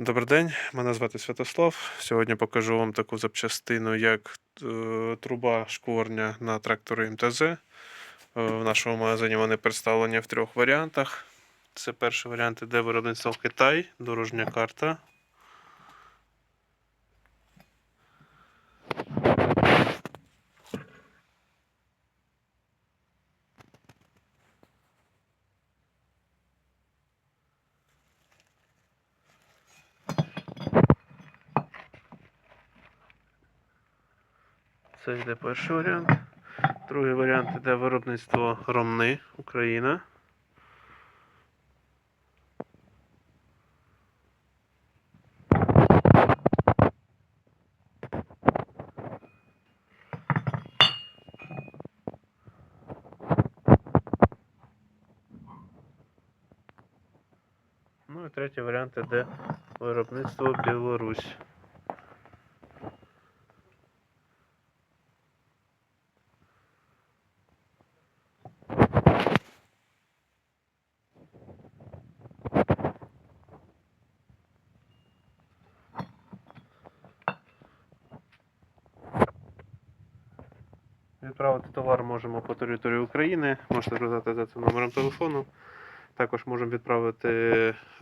Добрий день, мене звати Святослав. Сьогодні покажу вам таку запчастину, як е, труба шкворня на тракторі МТЗ. Е, в нашому магазині вони представлені в трьох варіантах. Це перший варіант іде виробництво Китай, дорожня карта. Це йде перший варіант. Другий варіант іде виробництво Ромни, Україна. Ну і третій варіант іде виробництво Білорусь. Відправити товар можемо по території України, можете зв'язати за цим номером телефону. Також можемо відправити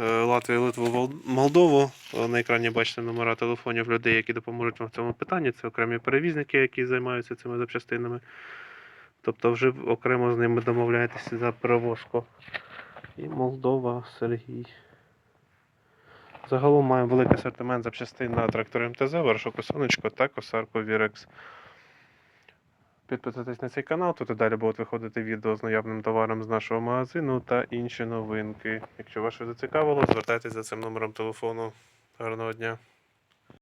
е, Латвію, Литву, Молдову. Е, На екрані бачите номера телефонів людей, які допоможуть вам в цьому питанні. Це окремі перевізники, які займаються цими запчастинами. Тобто вже окремо з ними домовляєтеся за перевозку. І Молдова, Сергій. Загалом маємо великий асортимент запчастин на трактори МТЗ, Ворошок Сонечко та косарку Вірекс. Підписуйтесь на цей канал, тут і далі будуть виходити відео з наявним товаром з нашого магазину та інші новинки. Якщо вас зацікавило, звертайтеся за цим номером телефону. Гарного дня!